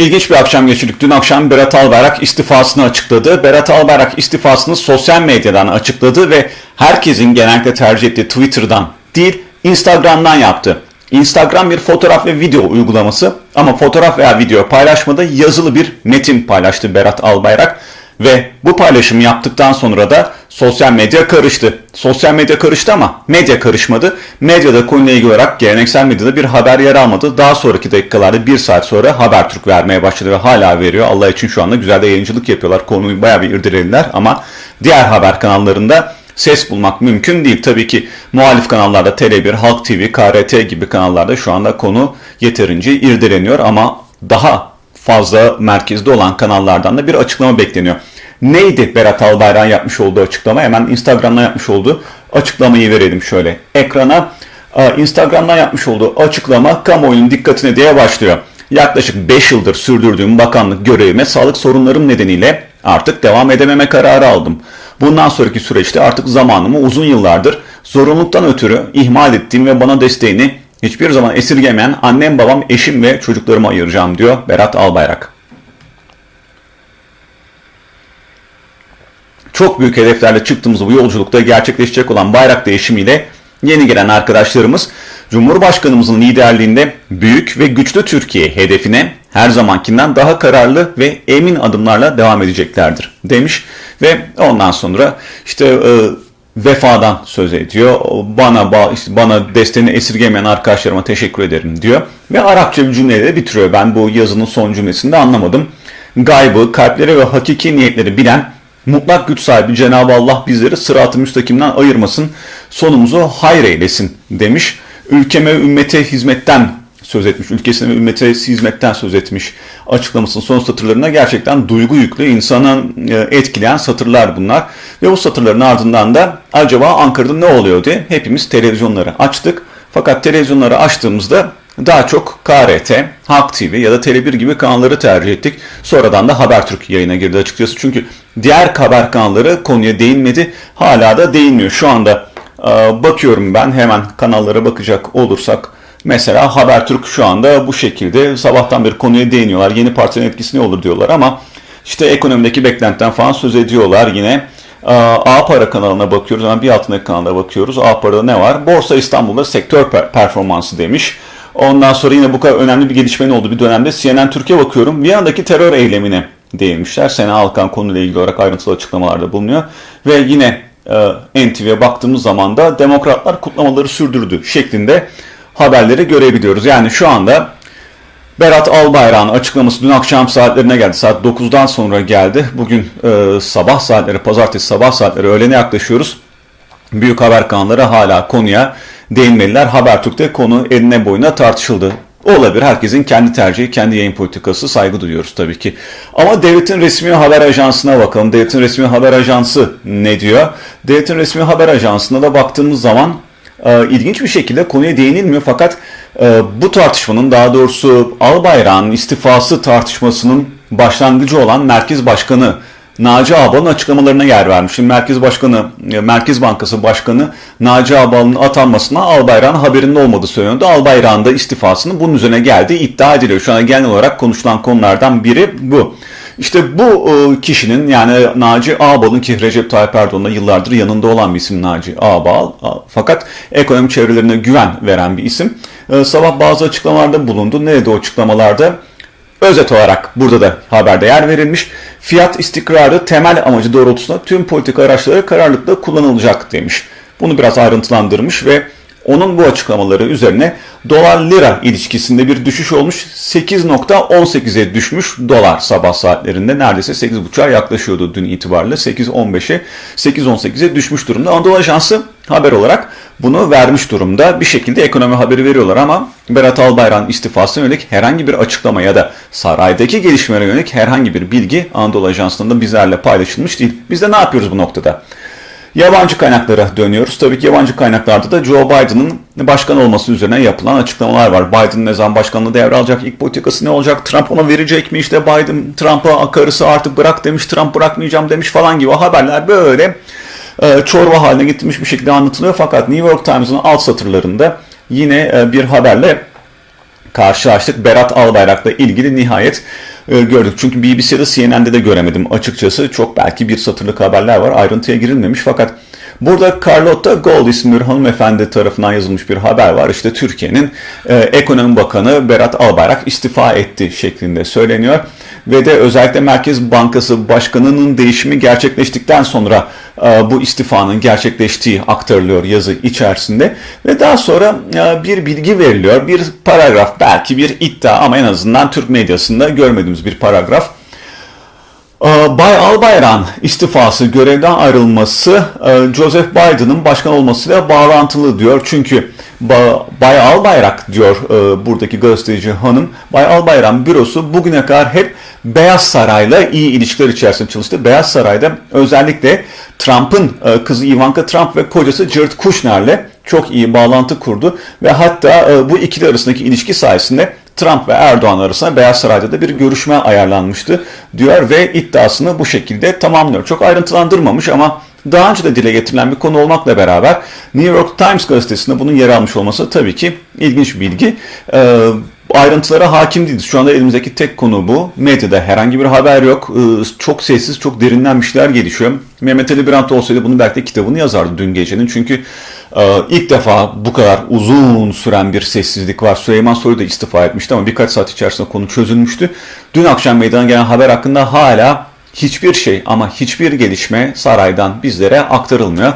İlginç bir akşam geçirdik. Dün akşam Berat Albayrak istifasını açıkladı. Berat Albayrak istifasını sosyal medyadan açıkladı ve herkesin genellikle tercih ettiği Twitter'dan değil Instagram'dan yaptı. Instagram bir fotoğraf ve video uygulaması ama fotoğraf veya video paylaşmada yazılı bir metin paylaştı Berat Albayrak. Ve bu paylaşımı yaptıktan sonra da sosyal medya karıştı. Sosyal medya karıştı ama medya karışmadı. Medyada konuyla ilgili olarak geleneksel medyada bir haber yer almadı. Daha sonraki dakikalarda bir saat sonra Habertürk vermeye başladı ve hala veriyor. Allah için şu anda güzel de yayıncılık yapıyorlar. Konuyu bayağı bir irdelediler ama diğer haber kanallarında ses bulmak mümkün değil. Tabii ki muhalif kanallarda Tele1, Halk TV, KRT gibi kanallarda şu anda konu yeterince irdeleniyor ama daha fazla merkezde olan kanallardan da bir açıklama bekleniyor. Neydi Berat Albayrak'ın yapmış olduğu açıklama? Hemen Instagram'dan yapmış olduğu açıklamayı verelim şöyle ekrana. Instagram'dan yapmış olduğu açıklama kamuoyunun dikkatine diye başlıyor. Yaklaşık 5 yıldır sürdürdüğüm bakanlık görevime sağlık sorunlarım nedeniyle artık devam edememe kararı aldım. Bundan sonraki süreçte artık zamanımı uzun yıllardır zorunluluktan ötürü ihmal ettiğim ve bana desteğini hiçbir zaman esirgemeyen annem, babam, eşim ve çocuklarıma ayıracağım diyor Berat Albayrak. Çok büyük hedeflerle çıktığımız bu yolculukta gerçekleşecek olan bayrak değişimiyle yeni gelen arkadaşlarımız Cumhurbaşkanımızın liderliğinde büyük ve güçlü Türkiye hedefine her zamankinden daha kararlı ve emin adımlarla devam edeceklerdir demiş ve ondan sonra işte e, vefadan söz ediyor. Bana bana desteğini esirgemeyen arkadaşlarıma teşekkür ederim diyor ve Arapça bir cümleyle bitiriyor. Ben bu yazının son cümlesinde anlamadım. Gaybı, kalpleri ve hakiki niyetleri bilen mutlak güç sahibi Cenab-ı Allah bizleri sırat-ı müstakimden ayırmasın, sonumuzu hayır eylesin demiş. Ülkeme ümmete hizmetten söz etmiş, ülkesine ve ümmete hizmetten söz etmiş açıklamasının son satırlarına gerçekten duygu yüklü, insanı etkileyen satırlar bunlar. Ve bu satırların ardından da acaba Ankara'da ne oluyor diye hepimiz televizyonları açtık. Fakat televizyonları açtığımızda daha çok KRT, Halk TV ya da Tele1 gibi kanalları tercih ettik. Sonradan da Habertürk yayına girdi açıkçası. Çünkü diğer haber kanalları konuya değinmedi. Hala da değinmiyor. Şu anda e, bakıyorum ben hemen kanallara bakacak olursak. Mesela Habertürk şu anda bu şekilde sabahtan beri konuya değiniyorlar. Yeni partinin etkisi ne olur diyorlar ama işte ekonomideki beklentiden falan söz ediyorlar yine. A Para kanalına bakıyoruz. Hemen bir altındaki kanala bakıyoruz. A Para'da ne var? Borsa İstanbul'da sektör performansı demiş. Ondan sonra yine bu kadar önemli bir gelişmenin olduğu bir dönemde CNN Türkiye bakıyorum. Viyana'daki terör eylemine değinmişler. Sena Alkan konuyla ilgili olarak ayrıntılı açıklamalarda bulunuyor. Ve yine e, NTV'ye baktığımız zaman da demokratlar kutlamaları sürdürdü şeklinde haberleri görebiliyoruz. Yani şu anda Berat Albayrak'ın açıklaması dün akşam saatlerine geldi. Saat 9'dan sonra geldi. Bugün e, sabah saatleri, pazartesi sabah saatleri öğlene yaklaşıyoruz. Büyük haber kanalları hala konuya değinmeliler. Habertürk'te konu eline boyuna tartışıldı. Olabilir. Herkesin kendi tercihi, kendi yayın politikası saygı duyuyoruz tabii ki. Ama devletin resmi haber ajansına bakalım. Devletin resmi haber ajansı ne diyor? Devletin resmi haber ajansına da baktığımız zaman e, ilginç bir şekilde konuya değinilmiyor. Fakat e, bu tartışmanın daha doğrusu Albayrak'ın istifası tartışmasının başlangıcı olan Merkez Başkanı Naci Ağbal'ın açıklamalarına yer vermiş. Şimdi Merkez Başkanı, e, Merkez Bankası Başkanı Naci Ağbal'ın atanmasına Albayrak'ın haberinde olmadığı söyleniyordu. Albayrak'ın da istifasının bunun üzerine geldiği iddia ediliyor. Şu an genel olarak konuşulan konulardan biri bu. İşte bu e, kişinin yani Naci Ağbal'ın ki Recep Tayyip Erdoğan'la yıllardır yanında olan bir isim Naci Ağbal. Fakat ekonomi çevrelerine güven veren bir isim. E, sabah bazı açıklamalarda bulundu. Nerede o açıklamalarda? Özet olarak burada da haberde yer verilmiş. Fiyat istikrarı temel amacı doğrultusunda tüm politika araçları kararlılıkla kullanılacak demiş. Bunu biraz ayrıntılandırmış ve onun bu açıklamaları üzerine dolar lira ilişkisinde bir düşüş olmuş. 8.18'e düşmüş dolar sabah saatlerinde. Neredeyse 8.5'a yaklaşıyordu dün itibariyle. 8.15'e 8.18'e düşmüş durumda. Anadolu Ajansı haber olarak bunu vermiş durumda. Bir şekilde ekonomi haberi veriyorlar ama Berat Albayrak'ın istifasına yönelik herhangi bir açıklama ya da saraydaki gelişmelere yönelik herhangi bir bilgi Anadolu Ajansı'nda da bizlerle paylaşılmış değil. Biz de ne yapıyoruz bu noktada? Yabancı kaynaklara dönüyoruz. Tabii ki yabancı kaynaklarda da Joe Biden'ın başkan olması üzerine yapılan açıklamalar var. Biden ne zaman başkanlığı devralacak, ilk politikası ne olacak, Trump ona verecek mi, işte Biden Trump'a karısı artık bırak demiş, Trump bırakmayacağım demiş falan gibi haberler böyle e, çorba haline getirmiş bir şekilde anlatılıyor. Fakat New York Times'ın alt satırlarında yine e, bir haberle karşılaştık. Berat Albayrak'la ilgili nihayet e, gördük. Çünkü BBC'de CNN'de de göremedim açıkçası. Çok belki bir satırlık haberler var. Ayrıntıya girilmemiş fakat Burada Carlotta Gold isimli bir hanımefendi tarafından yazılmış bir haber var. İşte Türkiye'nin e, Ekonomi Bakanı Berat Albayrak istifa etti şeklinde söyleniyor. Ve de özellikle Merkez Bankası Başkanı'nın değişimi gerçekleştikten sonra e, bu istifanın gerçekleştiği aktarılıyor yazı içerisinde. Ve daha sonra e, bir bilgi veriliyor. Bir paragraf belki bir iddia ama en azından Türk medyasında görmediğimiz bir paragraf. Ee, Bay Albayrak'ın istifası, görevden ayrılması e, Joseph Biden'ın başkan olmasıyla bağlantılı diyor. Çünkü Ba- Bay Albayrak diyor e, buradaki gazeteci hanım, Bay Albayrak'ın bürosu bugüne kadar hep Beyaz Saray'la iyi ilişkiler içerisinde çalıştı. Beyaz Saray'da özellikle Trump'ın e, kızı Ivanka Trump ve kocası Jared Kushner'le çok iyi bağlantı kurdu ve hatta e, bu ikili arasındaki ilişki sayesinde Trump ve Erdoğan arasında Beyaz Saray'da da bir görüşme ayarlanmıştı diyor ve iddiasını bu şekilde tamamlıyor. Çok ayrıntılandırmamış ama daha önce de dile getirilen bir konu olmakla beraber New York Times gazetesinde bunun yer almış olması tabii ki ilginç bir bilgi. Ee, ayrıntılara hakim değiliz. Şu anda elimizdeki tek konu bu. Medyada herhangi bir haber yok. Ee, çok sessiz, çok şeyler gelişiyor. Mehmet Ali Birant olsaydı bunu belki de kitabını yazardı dün gecenin. Çünkü e, ilk defa bu kadar uzun süren bir sessizlik var. Süleyman Soylu da istifa etmişti ama birkaç saat içerisinde konu çözülmüştü. Dün akşam meydana gelen haber hakkında hala hiçbir şey ama hiçbir gelişme saraydan bizlere aktarılmıyor.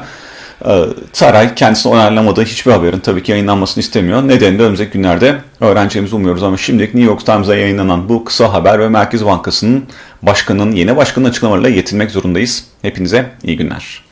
Ee, Saray kendisine onaylamadığı hiçbir haberin tabii ki yayınlanmasını istemiyor. Nedeni de önümüzdeki günlerde öğreneceğimizi umuyoruz ama şimdilik New York Times'a yayınlanan bu kısa haber ve Merkez Bankası'nın başkanının, yeni başkanın açıklamalarıyla yetinmek zorundayız. Hepinize iyi günler.